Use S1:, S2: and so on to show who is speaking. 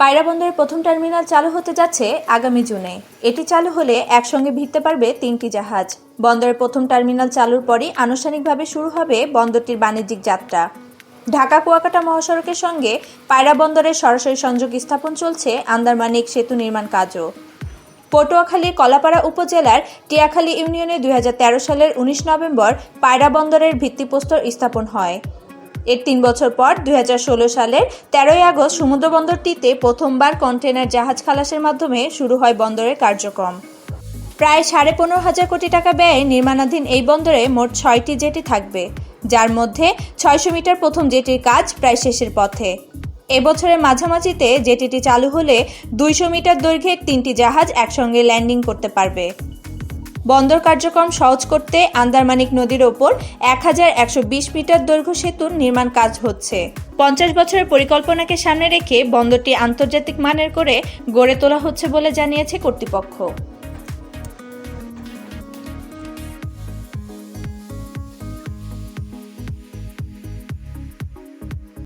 S1: পায়রা বন্দরের প্রথম টার্মিনাল চালু হতে যাচ্ছে আগামী জুনে। এটি চালু হলে একসঙ্গে ভিড়তে পারবে তিনটি জাহাজ। বন্দরের প্রথম টার্মিনাল চালুর পরই আনুষ্ঠানিকভাবে শুরু হবে বন্দরটির বাণিজ্যিক যাত্রা। ঢাকা কুয়াকাটা মহাসড়কের সঙ্গে পায়রা বন্দরের সরাসরি সংযোগ স্থাপন চলছে আন্দারমানিক সেতু নির্মাণ কাজও। পটুয়াখালীর কলাপাড়া উপজেলার টিয়াখালী ইউনিয়নে দুই হাজার তেরো সালের উনিশ নভেম্বর পায়রা বন্দরের ভিত্তিপ্রস্তর স্থাপন হয়। এর তিন বছর পর দু হাজার ষোলো সালের তেরোই আগস্ট সমুদ্র বন্দরটিতে প্রথমবার কন্টেনার জাহাজ খালাসের মাধ্যমে শুরু হয় বন্দরের কার্যক্রম। প্রায় সাড়ে পনেরো হাজার কোটি টাকা ব্যয়ে নির্মাণাধীন এই বন্দরে মোট ছয়টি জেটি থাকবে, যার মধ্যে ছয়শো মিটার প্রথম জেটির কাজ প্রায় শেষের পথে। এবছরের মাঝামাঝিতে জেটিটি চালু হলে দুইশো মিটার দৈর্ঘ্যের তিনটি জাহাজ একসঙ্গে ল্যান্ডিং করতে পারবে। বন্দর কার্যক্রম সহজ করতে আন্দারমানিক নদীর ওপর এক হাজার একশো বিশ মিটার দৈর্ঘ্য সেতুর নির্মাণ কাজ হচ্ছে। পঞ্চাশ বছরের পরিকল্পনাকে সামনে রেখে বন্দরটি আন্তর্জাতিক মানের করে গড়ে তোলা হচ্ছে বলে জানিয়েছে কর্তৃপক্ষ।